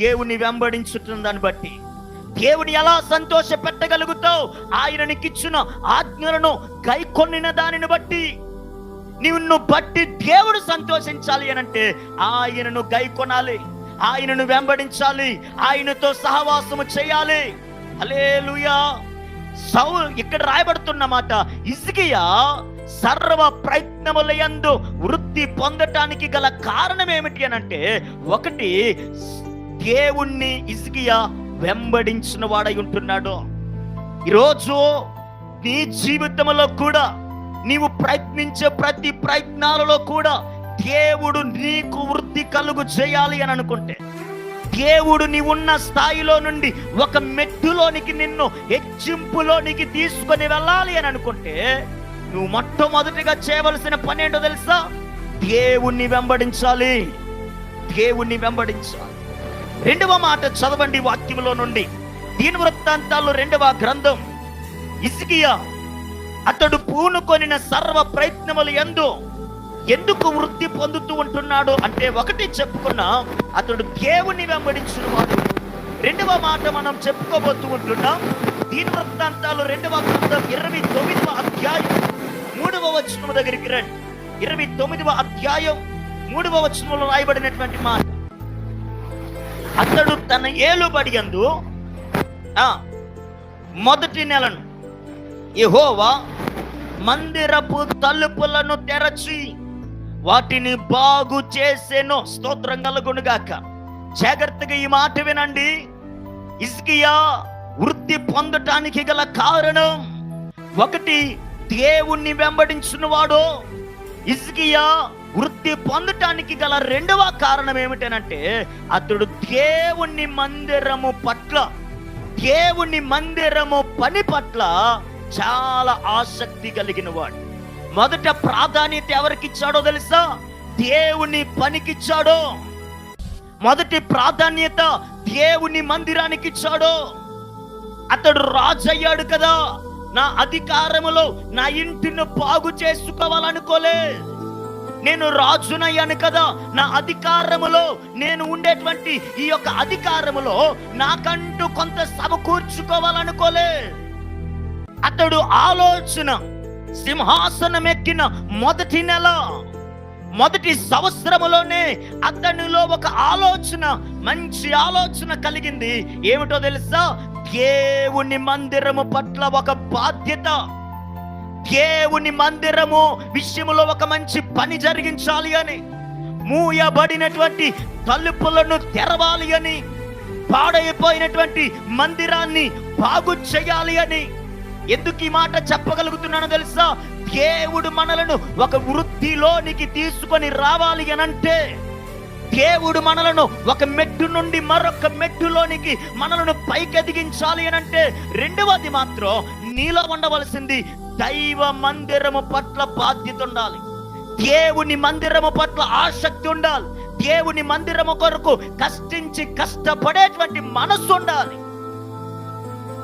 దేవుని వెంబడించుతున్న దాన్ని బట్టి. దేవుని ఎలా సంతోష పెట్టగలుగుతావు ఆయననికిచ్చిన ఆజ్ఞలను గైకొనిన దానిని బట్టి. నిన్ను బట్టి దేవుడు సంతోషించాలి అని అంటే ఆయనను గైకొనాలి ఆయనను వెంబడించాలి. ఆయనతో సహవాసము చేయాలి. హల్లెలూయా. సౌ ఇక్కడ రాయబడుతున్న మాట ఇసుకియా సర్వ ప్రయత్నములయందు వృత్తి పొందటానికి గల కారణం ఏమిటి అని అంటే ఒకటి దేవుణ్ణి ఇసుకియా వెంబడించిన వాడై ఉంటున్నాడు. ఈరోజు నీ జీవితంలో కూడా నీవు ప్రయత్నించే ప్రతి ప్రయత్నాలలో కూడా దేవుడు నీకు వృద్ధి కలుగు చేయాలి అని అనుకుంటే దేవుడు నీవున్న ఉన్న స్థాయిలో నుండి ఒక మెట్టులోనికి నిన్ను హెచ్చింపులోనికి తీసుకొని వెళ్ళాలి అని అనుకుంటే నువ్వు మొట్టమొదటిగా చేయవలసిన పని ఏంటో తెలుసా? దేవుణ్ణి వెంబడించాలి. దేవుణ్ణి వెంబడించాలి. రెండవ మాట చదవండి వాక్యంలో నుండి. దీని వృత్తాంతాలు రెండవ గ్రంథం. ఇసికియా అతడు పూనుకొనిన సర్వ ప్రయత్నములు ఎందు ఎందుకు వృద్ధి పొందుతూ ఉంటున్నాడు అంటే ఒకటి చెప్పుకున్నా అతడు దేవుని వెంబడించిన వాడు రెండవ మాట మనం చెప్పుకోబోతూ ఉంటున్నాం. దీని వృత్తాంతాలు రెండవ గ్రంథం ఇరవై తొమ్మిదవ అధ్యాయం మూడవ వచనం దగ్గరికి రండి. ఇరవై తొమ్మిదవ అధ్యాయం మూడవ వచనంలో రాయబడినటువంటి మాట. అతడు తన ఏలుబడి యందు మొదటి నెలను ఎహోవా మందిరపు తలుపులను తెరచి వాటిని బాగు చేసేను. స్తోత్రం కలుగునుగాక జాగ్రత్తగా ఈ మాట వినండి. ఇస్కియా వృత్తి పొందటానికి గల కారణం ఒకటి దేవుణ్ణి వెంబడించిన వాడు ఇస్కియా వృత్తి పొందటానికి గల రెండవ కారణం ఏమిటనంటే అతడు దేవుని మందిరము పట్ల దేవుని మందిరము పని పట్ల చాలా ఆసక్తి కలిగిన వాడు మొదట ప్రాధాన్యత ఎవరికి ఇచ్చాడో తెలుసా? దేవుని పనికిచ్చాడో. మొదటి ప్రాధాన్యత దేవుని మందిరానికి ఇచ్చాడో అతడు రాజయ్యాడు కదా. నా అధికారములో నా ఇంటిని బాగు చేసుకోవాలనుకోలే. నేను రాజునయ్యాను కదా. నా అధికారములో నేను ఉండేటువంటి ఈ యొక్క అధికారములో నాకంటూ కొంత సమకూర్చుకోవాలనుకోలే అతడు ఆలోచన సింహాసనం ఎక్కిన మొదటి నెల మొదటి సంవత్సరములోనే అతనిలో ఒక ఆలోచన మంచి ఆలోచన కలిగింది. ఏమిటో తెలుసా? దేవుని మందిరము పట్ల ఒక బాధ్యత. దేవుని మందిరము విషయంలో ఒక మంచి పని జరిగించాలి అని మూయబడినటువంటి తలుపులను తెరవాలి అని పాడైపోయినటువంటి మందిరాన్ని బాగు చేయాలి అని ఎందుకు ఈ మాట చెప్పగలుగుతున్నానో తెలుసా? దేవుడు మనలను ఒక వృత్తిలోనికి తీసుకొని రావాలి అనంటే దేవుడు మనలను ఒక మెట్టు నుండి మరొక మెట్టులోనికి మనలను పైకెదిగించాలి అనంటే రెండవది మాత్రం నీలో ఉండవలసింది దైవ మందిరము పట్ల బాధ్యత ఉండాలి. దేవుని మందిరము పట్ల ఆసక్తి ఉండాలి. దేవుని మందిరము కొరకు కష్టించి కష్టపడేటువంటి మనస్సు ఉండాలి.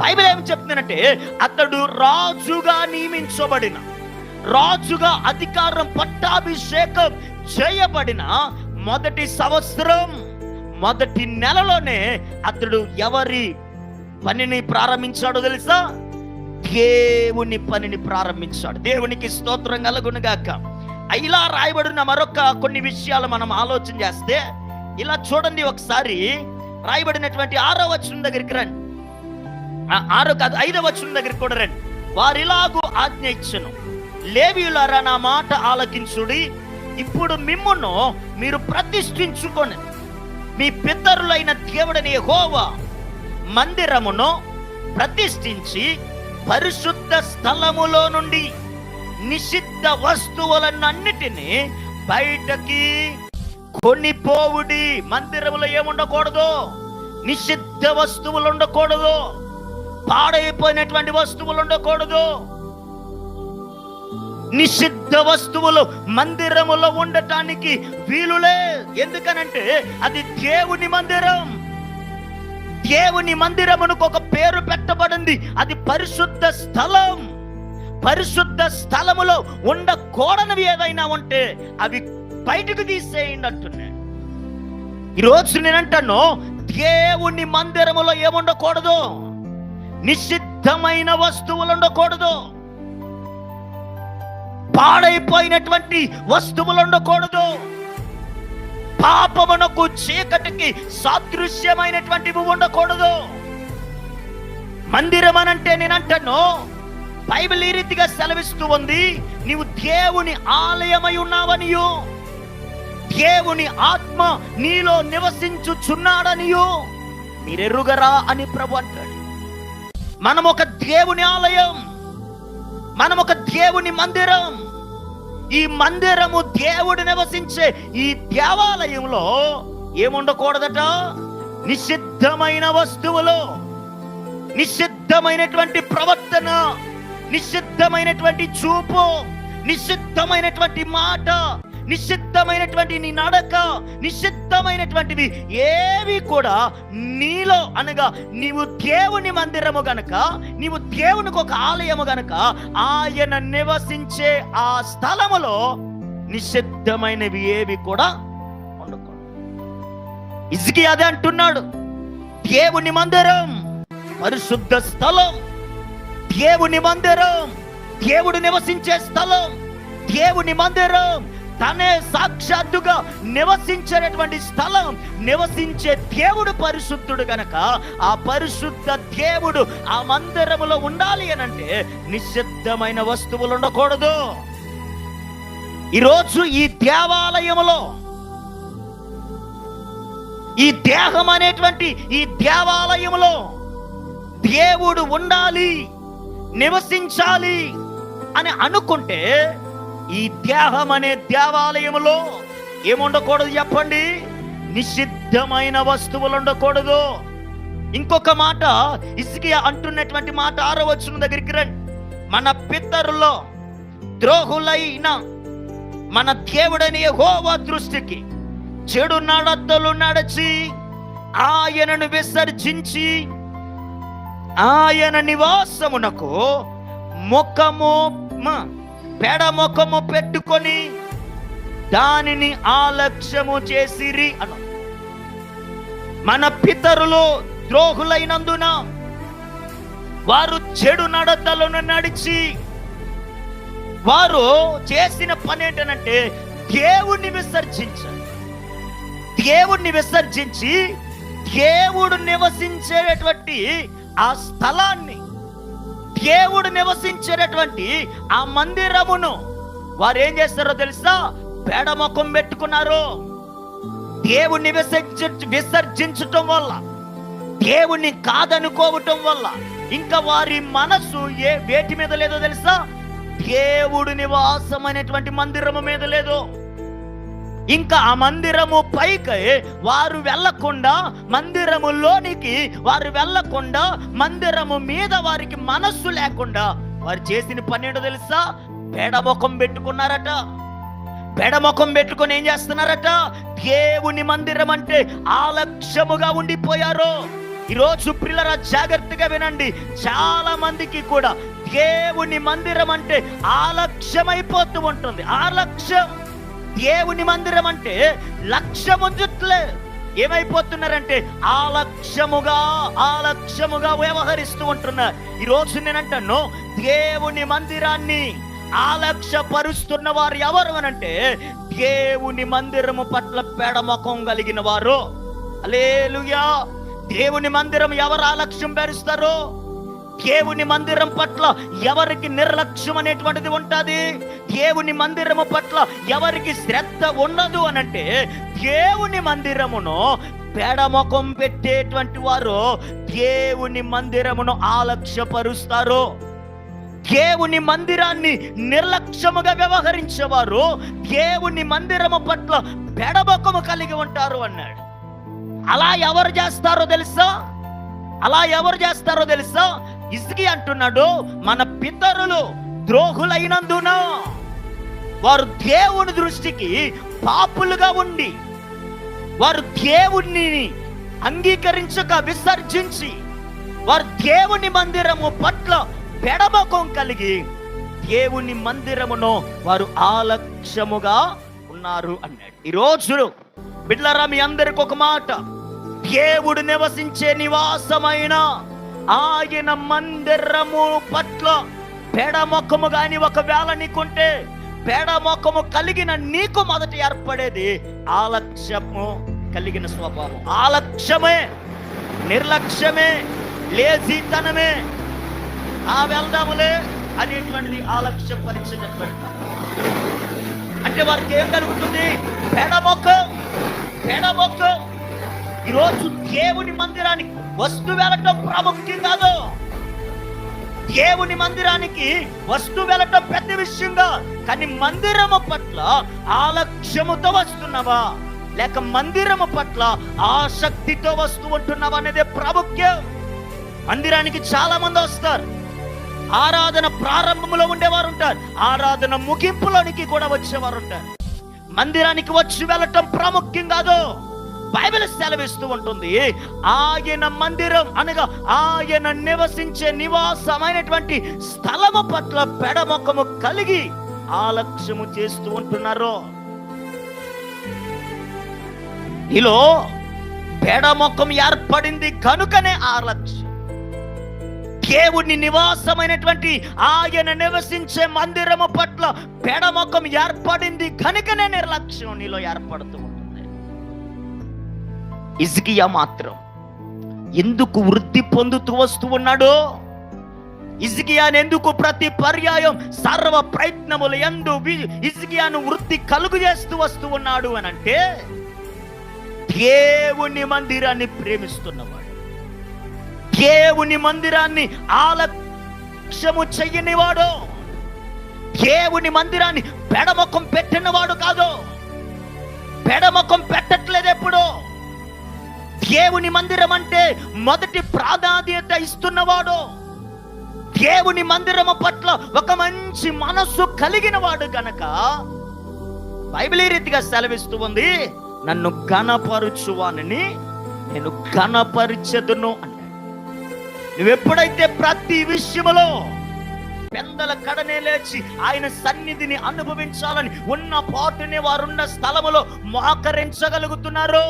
బైబిల్ ఏమి చెప్తుందంటే అతడు రాజుగా నియమించబడిన రాజుగా అధికారం పట్టాభిషేకం చేయబడిన మొదటి సంవత్సరం మొదటి నెలలోనే అతడు ఎవరి పనిని ప్రారంభించాడో తెలుసా? దేవుని పనిని ప్రారంభించాడు. దేవునికి స్తోత్రం కలుగునుగాక ఇలా రాయబడిన మరొక కొన్ని విషయాలు మనం ఆలోచన చేస్తే ఇలా చూడండి ఒకసారి. రాయబడినటువంటి ఆరో వచనం దగ్గరికి రండి. ఆరో కాదు ఐదవ వచనం దగ్గరికి కూడా రండి. వారిలాగు ఆజ్ఞ ఇచ్చను. లేవియులారా నా మాట ఆలకించుడి. ఇప్పుడు మిమ్మును మీరు ప్రతిష్ఠించుకొని మీ పితరులైన దేవుడని హోవా మందిరమును ప్రతిష్ఠించి పరిశుద్ధ స్థలములో నుండి నిషిద్ధ వస్తువులన్నిటినీ బయటకి కొనిపోవుడి. మందిరములో ఏముండకూడదు? నిషిద్ధ వస్తువులు ఉండకూడదు పాడైపోయినటువంటి వస్తువులు ఉండకూడదు నిషిద్ధ వస్తువులు మందిరములో ఉండటానికి వీలులే. ఎందుకనంటే అది దేవుని మందిరం. దేవుని మందిరమునకు ఒక పేరు పెట్టబడింది. అది పరిశుద్ధ స్థలం. పరిశుద్ధ స్థలములో ఉండకూడనివి ఏదైనా ఉంటే అవి బయటకు తీసేయండి అంటున్నాడు. ఈరోజు నేనంటాను దేవుని మందిరములో ఏముండకూడదు? నిషిద్ధమైన వస్తువులు ఉండకూడదు. పాడైపోయినటువంటి వస్తువులు ఉండకూడదు. పాపమునకు చీకటికి సాదృశ్యమైనటువంటివి ఉండకూడదు. మందిరం అనంటే నేనంటాను. బైబిల్ ఈ రీతిగా సెలవిస్తూ ఉంది నీవు దేవుని ఆలయమై ఉన్నావనియు. దేవుని ఆత్మ నీలో నివసించుచున్నాడనియు. మీరెరుగరా అని ప్రభు అంటాడు. మనం ఒక దేవుని ఆలయం. మనం ఒక దేవుని మందిరం. ఈ మందిరము దేవుడు నివసించే ఈ దేవాలయంలో ఏముండకూడదట? నిషిద్ధమైన వస్తువులు నిషిద్ధమైనటువంటి ప్రవర్తన నిషిద్ధమైనటువంటి చూపు నిషిద్ధమైనటువంటి మాట నిశ్చిద్ధమైనటువంటి నీ నడక నిషిద్ధమైనటువంటివి ఏవి కూడా నీలో అనగా నీవు దేవుని మందిరము గనక నీవు దేవునికి ఒక ఆలయము గనక ఆయన నివసించే ఆ స్థలములో నిషిద్ధమైనవి ఏవి కూడా ఉండకూడదు. ఇసుకి అదే అంటున్నాడు దేవుని మందిరం పరిశుద్ధ స్థలం దేవుని మందిరం దేవుడు నివసించే స్థలం దేవుని మందిరం తనే సాక్షాత్తుగా నివసించేటటువంటి స్థలం నివసించే దేవుడు పరిశుద్ధుడు గనక ఆ పరిశుద్ధ దేవుడు ఆ మందిరములో ఉండాలి అనంటే నిశ్శబ్దమైన వస్తువులు ఉండకూడదు. ఈరోజు ఈ దేవాలయములో ఈ దేహం అనేటువంటి ఈ దేవాలయములో దేవుడు ఉండాలి నివసించాలి అని అనుకుంటే ఈ దేహం అనే దేవాలయములో ఏముండకూడదు చెప్పండి? నిషిద్ధమైన వస్తువులు ఉండకూడదు ఇంకొక మాట ఇసుకి అంటున్నటువంటి మాట ఆరో వచ్చిన దగ్గరికి రండి. మన పితరులో ద్రోహులైన మన దేవుడని యెహోవా దృష్టికి చెడు నడతలు నడచి ఆయనను విసర్జించి ఆయన నివాసమునకు ముఖము పెడముఖము ముఖము పెట్టుకొని దానిని ఆలక్ష్యము చేసిరి అను. మన పితరులు ద్రోహులైనందున వారు చెడు నడతలను నడిచి వారు చేసిన పని ఏంటనంటే దేవుణ్ణి విసర్జించారు దేవుణ్ణి విసర్జించి దేవుడు నివసించేటటువంటి ఆ స్థలాన్ని దేవుడు నివసించేటటువంటి ఆ మందిరమును వారు ఏం చేస్తారో తెలుసా? పేడ ముఖం పెట్టుకున్నారు. దేవుణ్ణి విసర్జి విసర్జించటం వల్ల దేవుణ్ణి కాదనుకోవటం వల్ల ఇంకా వారి మనసు ఏ వేటి మీద లేదో తెలుసా? దేవుడు నివాసం అనేటువంటి మందిరము మీద లేదు. ఇంకా ఆ మందిరము పైకి వారు వెళ్ళకుండా మందిరములోనికి వారు వెళ్ళకుండా మందిరము మీద వారికి మనస్సు లేకుండా వారు చేసిన పని ఏంటో తెలుసా? పెడముఖం పెట్టుకున్నారట. పెడముఖం పెట్టుకొని ఏం చేస్తున్నారట? దేవుని మందిరం అంటే ఆలక్ష్యముగా ఉండిపోయారు. ఈరోజు పిల్లల జాగ్రత్తగా వినండి. చాలా మందికి కూడా దేవుని మందిరం అంటే ఆలక్ష్యమైపోతూ ఉంటుంది. ఆలక్ష్యం. దేవుని మందిరం అంటే లక్ష్యము ఉంచట్లే ఏమైపోతున్నారంటే ఆలక్ష్యముగా ఆలక్ష్యముగా వ్యవహరిస్తూ ఉంటున్నారు. ఈ రోజు నేనంటాను దేవుని మందిరాన్ని ఆలక్ష్యపరుస్తున్న వారు ఎవరు అనంటే దేవుని మందిరము పట్ల పెడమకం కలిగిన వారు. అలేలుయా దేవుని మందిరం ఎవరు ఆలక్ష్యం పెరుస్తారు? దేవుని మందిరం పట్ల ఎవరికి నిర్లక్ష్యం అనేటువంటిది ఉంటుంది? దేవుని మందిరము పట్ల ఎవరికి శ్రద్ధ ఉండదు అనంటే దేవుని మందిరమును పెడముఖం పెట్టేటువంటి వారు దేవుని మందిరమును ఆలక్ష్యపరుస్తారు. దేవుని మందిరాన్ని నిర్లక్ష్యముగా వ్యవహరించేవారు దేవుని మందిరము పట్ల పెడబొక్కము కలిగి ఉంటారు అన్నాడు. అలా ఎవరు చేస్తారో తెలుసా? అలా ఎవరు చేస్తారో తెలుసా? ఇసుకి అంటున్నాడు మన పితరులు ద్రోహులైనందున వారు దేవుని దృష్టికి పాపులుగా ఉండి వారు దేవుణ్ణి అంగీకరించక విసర్జించి వారు దేవుని మందిరము పట్ల పెడమకం కలిగి దేవుని మందిరమును వారు ఆలక్ష్యముగా ఉన్నారు అన్నాడు. ఈరోజు రోజు బిడ్లరా మీ అందరికి ఒక మాట. దేవుడు నివసించే నివాసమైన ఆయన మందిరము పట్ల పెడమొక్కము కానీ ఒకవేళ నీకుంటే పెడమొక్కము కలిగిన నీకు మొదట ఏర్పడేది ఆలక్ష్యము కలిగిన స్వభావం. ఆలక్ష్యమే నిర్లక్ష్యమే లేజీతనమే. ఆ వెళ్దాములే అనేటువంటిది ఆలక్ష్య పరిచినటువంటి అంటే వారికి ఏం కలుగుతుంది? పెడమొక్క పెడమొక్క ఈరోజు దేవుని మందిరానికి వస్తు వెళ్ళటం ప్రాముఖ్యం కాదు. దేవుని మందిరానికి వస్తు వెళ్ళటం పెద్ద విషయంగా కానీ మందిరము పట్ల ఆలక్ష్యముతో వస్తున్నావా? లేక మందిరము పట్ల ఆసక్తితో వస్తూ ఉంటున్నావా అనేది ప్రాముఖ్యం. మందిరానికి చాలా మంది వస్తారు. ఆరాధన ప్రారంభంలో ఉండేవారు ఉంటారు. ఆరాధన ముగింపులోనికి కూడా వచ్చేవారు ఉంటారు. మందిరానికి వచ్చి వెళ్ళటం ప్రాముఖ్యం కాదు. బైబిల్ సెలవిస్తూ ఉంటుంది. ఆయన మందిరం అనగా ఆయన నివసించే నివాసమైనటువంటి స్థలము పట్ల పెడమొక్కము కలిగి ఆలక్ష్యము చేస్తూ ఉంటున్నారు. ఈలో పెడమొక్కం ఏర్పడింది కనుకనే ఆలక్ష్యం. దేవుని నివాసమైనటువంటి ఆయన నివసించే మందిరము పట్ల పెడమొక్కం ఏర్పడింది కనుకనే నిర్లక్ష్యం నీలో ఏర్పడుతూ ఇజ్కియా మాత్రం ఎందుకు వృద్ధి పొందుతూ వస్తూ ఉన్నాడో? ఇజ్కియాను ఎందుకు ప్రతి పర్యాయం సర్వ ప్రయత్నములు ఎందు వి- ఇజ్కియాను వృద్ధి కలుగు చేస్తూ వస్తూ ఉన్నాడు అని అంటే దేవుని మందిరాన్ని ప్రేమిస్తున్నవాడు. దేవుని మందిరాన్ని ఆలక్ష్యము చెయ్యనివాడు దేవుని మందిరాన్ని పెడముఖం పెట్టినవాడు కాదు. పెడముఖం పెట్టట్లేదు ఎప్పుడు. దేవుని మందిరం అంటే మొదటి ప్రాధాన్యత ఇస్తున్నవాడు. దేవుని మందిరము పట్ల ఒక మంచి మనస్సు కలిగిన వాడు గనక బైబిల్ ఈ రీతిగా సెలవిస్తూ ఉంది నన్ను ఘనపరుచువానని నేను ఘనపరిచెదును అన్నాడు నువ్వెప్పుడైతే ప్రతి విషయములో పెద్దల కడనే లేచి ఆయన సన్నిధిని అనుభవించాలని ఉన్న పాటునే వారున్న స్థలములో మోకరించగలుగుతున్నారు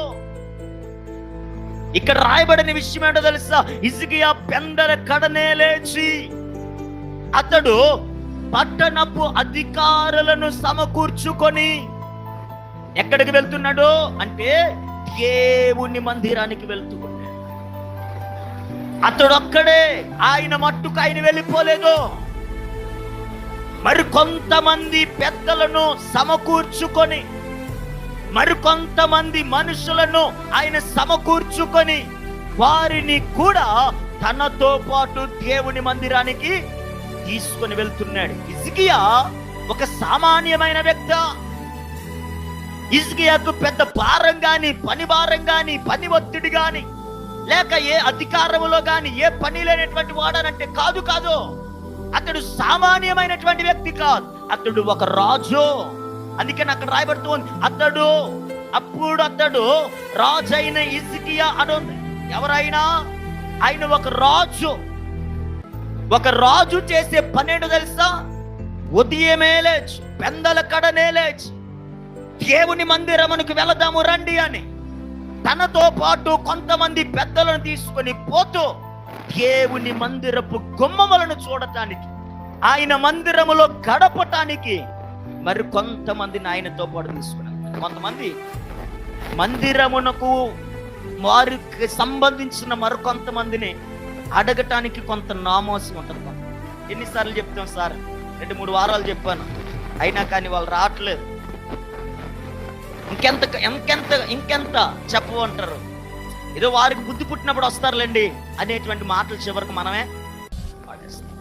ఇక్కడ రాయబడిన విషయం ఏంటో తెలుసా? ఇసుకియా పెందల కడనే లేచి అతడు పట్టణపు అధికారులను సమకూర్చుకొని ఎక్కడికి వెళ్తున్నాడు అంటే దేవుని మందిరానికి వెళ్తున్నాడు. అతడు ఒక్కడే ఆయన మట్టుకు ఆయన వెళ్ళిపోలేదు. మరి కొంతమంది పెద్దలను సమకూర్చుకొని మరికొంతమంది మనుషులను ఆయన సమకూర్చుకొని వారిని కూడా తనతో పాటు దేవుని మందిరానికి తీసుకొని వెళ్తున్నాడు. ఇజ్గియా ఒక సామాన్యమైన వ్యక్తి. ఇజ్గియాకు పెద్ద భారం గాని పని భారం గాని పని ఒత్తిడి గాని లేక ఏ అధికారములో గాని ఏ పని లేనటువంటి వాడనంటే కాదు కాదు అతడు సామాన్యమైనటువంటి వ్యక్తి కాదు. అతడు ఒక రాజు. అందుకని అక్కడ రాయబడుతూ ఉంది. అతడు అప్పుడు అతడు రాజు అయిన ఇజ్కియా అని ఎవరైనా? ఆయన ఒక రాజు. ఒక రాజు చేసే పనేంటో తెలుసా? ఉదయమే లేచి పెందల కడనే లేచి దేవుని మందిరమునికి వెళదాము రండి అని. తనతో పాటు కొంతమంది పెద్దలను తీసుకొని పోతూ దేవుని మందిరపు గుమ్మములను చూడటానికి ఆయన మందిరములో గడపటానికి మరి కొంతమందిని ఆయనతో పాటు తీసుకున్నారు కొంతమంది మందిరమునకు వారికి సంబంధించిన మరికొంతమందిని అడగటానికి కొంత నామోసం ఉంటుంది కొంత. ఎన్నిసార్లు చెప్తాం సార్? రెండు మూడు వారాలు చెప్పాను. అయినా కానీ వాళ్ళు రావట్లేదు. ఇంకెంత ఇంకెంత ఇంకెంత చెప్పమంటారు ఏదో వారికి బుద్ధి పుట్టినప్పుడు వస్తారులేండి అనేటువంటి మాటలు చివరికి మనమే పాడేస్తాం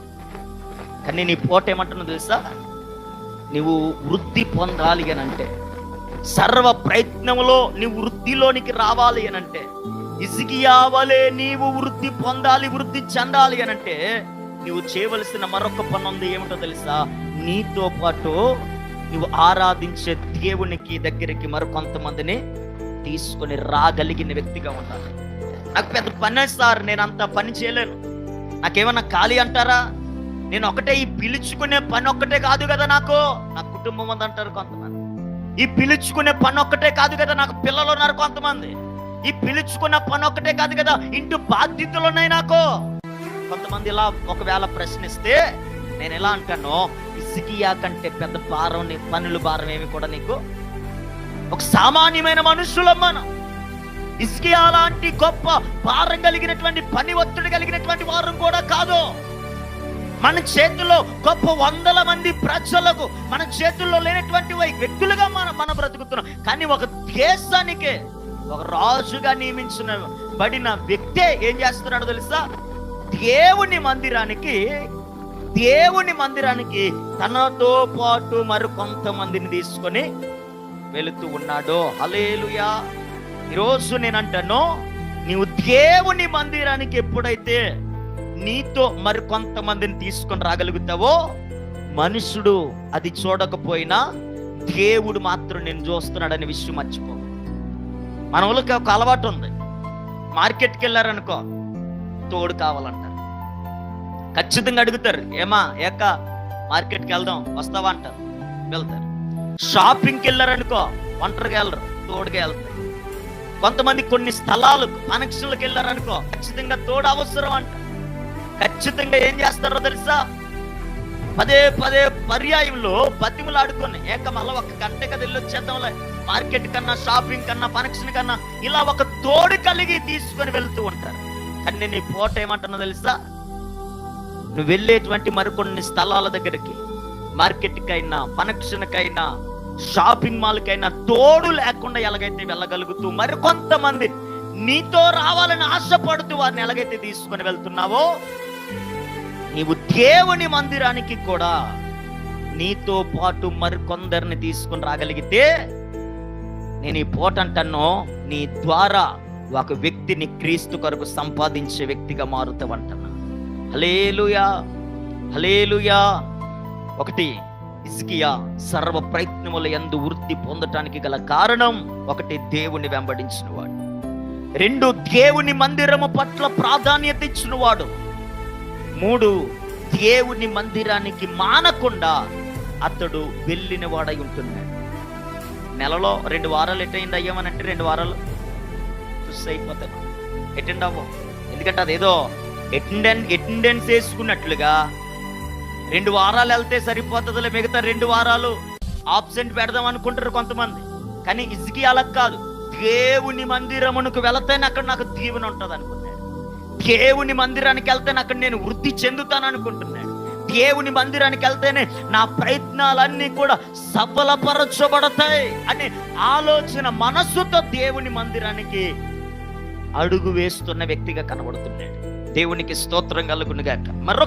కానీ నీ పోట ఏమంటున్నా తెలుసా? నీవు వృద్ధి పొందాలి అని అంటే సర్వ ప్రయత్నంలో నీ వృద్ధిలోనికి రావాలి అని అంటే ఇసిగియావలే నీవు వృద్ధి పొందాలి వృద్ధి చెందాలి అని అంటే నీవు చేయవలసిన మరొక పని ఉంది ఏమిటో తెలుసా? నీతో పాటు నువ్వు ఆరాధించే దేవునికి దగ్గరికి మరికొంతమందిని తీసుకొని రాగలిగిన వ్యక్తిగా ఉండాలి. నాకు పెద్ద పని సార్ నేను అంత పని చేయలేను. నాకేమన్నా ఖాళీ అంటారా? నేను ఒకటే ఈ పిలుచుకునే పని ఒక్కటే కాదు కదా నాకు. నా కుటుంబం ఉంది అంటారు కొంతమంది. ఈ పిలుచుకునే పని ఒక్కటే కాదు కదా నాకు పిల్లలు ఉన్నారు కొంతమంది. ఈ పిలుచుకున్న పని ఒక్కటే కాదు కదా ఇంటి బాధ్యతలు ఉన్నాయి నాకు. కొంతమంది ఇలా ఒకవేళ ప్రశ్నిస్తే నేను ఎలా అంటాను ఇసుకియా కంటే పెద్ద భారం నీ పనులు భారం ఏమి కూడా నీకు? ఒక సామాన్యమైన మనుషులం మనం ఇసుకియా లాంటి గొప్ప భారం కలిగినటువంటి పని ఒత్తిడి కలిగినటువంటి వారు కూడా కాదు. మన చేతుల్లో గొప్ప వందల మంది ప్రజలకు మన చేతుల్లో లేనటువంటి వ్యక్తులుగా మనం మనం బ్రతుకుతున్నాం. కానీ ఒక దేశానికే ఒక రాజుగా నియమించిన బడిన వ్యక్తే ఏం చేస్తున్నాడో తెలుసా? దేవుని మందిరానికి దేవుని మందిరానికి తనతో పాటు మరి కొంతమందిని తీసుకొని వెళుతూ ఉన్నాడు. హలేలుయా ఈరోజు నేను అంటాను నీవు దేవుని మందిరానికి ఎప్పుడైతే నీతో మరి కొంతమందిని తీసుకొని రాగలుగుతావో మనుషుడు అది చూడకపోయినా దేవుడు మాత్రం నేను చూస్తున్నాడనే విషయం మర్చిపో. మన వాళ్ళకి ఒక అలవాటు ఉంది. మార్కెట్కి వెళ్ళారనుకో తోడు కావాలంటారు. ఖచ్చితంగా అడుగుతారు ఏమా ఏక మార్కెట్కి వెళ్దాం వస్తావా? అంటారు. వెళ్తారు. షాపింగ్కి వెళ్ళారనుకో ఒంటరిగా వెళ్ళరు తోడుగా వెళ్తారు. కొంతమంది కొన్ని స్థలాలు కనెక్షన్లకు వెళ్ళారనుకో ఖచ్చితంగా తోడు అవసరం అంట ఖచ్చితంగా ఏం చేస్తారో తెలుసా? పదే పదే పర్యాయంలో బతిములాడుకొని ఏక ఒక గంట కదా వెళ్ళొచ్చేద్దాంలే మార్కెట్ కన్నా షాపింగ్ కన్నా ఫంక్షన్ కన్నా ఇలా ఒక తోడు కలిగి తీసుకొని వెళ్తూ ఉంటారు. కానీ నీ పోట ఏమంటున్నా తెలుసా? నువ్వు వెళ్ళేటువంటి మరికొన్ని స్థలాల దగ్గరికి మార్కెట్కైనా ఫంక్షన్కైనా షాపింగ్ మాల్కైనా తోడు లేకుండా ఎలాగైతే వెళ్ళగలుగుతూ మరికొంతమంది నీతో రావాలని ఆశపడుతూ వారిని ఎలాగైతే తీసుకొని వెళ్తున్నావో నీవు దేవుని మందిరానికి కూడా నీతో పాటు మరికొందరిని తీసుకుని రాగలిగితే నేను ఈ పోట నీ ద్వారా ఒక వ్యక్తిని క్రీస్తు కొరకు సంపాదించే వ్యక్తిగా మారుతావంటున్నా. హలేలుయా హలేలుయా ఒకటి ఇస్కియా సర్వ ప్రయత్నముల ఎందు వృద్ధి పొందటానికి గల కారణం ఒకటి దేవుని వెంబడించినవాడు. రెండు దేవుని మందిరము పట్ల ప్రాధాన్యత ఇచ్చినవాడు. మూడు దేవుని మందిరానికి మానకుండా అతడు వెళ్ళిన వాడై ఉంటున్నాడు. నెలలో రెండు వారాలు ఎటైంది అయ్యామని అంటే రెండు వారాలు చూసి అయిపోతాను అటెండ్ అవ్వం. ఎందుకంటే అదేదో అటెండెన్స్ అటెండెన్స్ వేసుకున్నట్లుగా రెండు వారాలు వెళ్తే సరిపోతుందిలే మిగతా రెండు వారాలు ఆబ్సెంట్ పెడదాం అనుకుంటారు కొంతమంది. కానీ ఇసుకి అలా కాదు దేవుని మందిరమునకు వెళతేనే అక్కడ నాకు దీవెన ఉంటుంది అనుకో దేవుని మందిరానికి వెళ్తేనే అక్కడ నేను వృద్ధి చెందుతాను అనుకుంటున్నాడు. దేవుని మందిరానికి వెళ్తేనే నా ప్రయత్నాలన్నీ కూడా సఫలపరచబడతాయి అనే ఆలోచన మనస్సుతో దేవుని మందిరానికి అడుగు వేస్తున్న వ్యక్తిగా కనబడుతున్నాడు. దేవునికి స్తోత్రం కలుగునుగాక. మరొక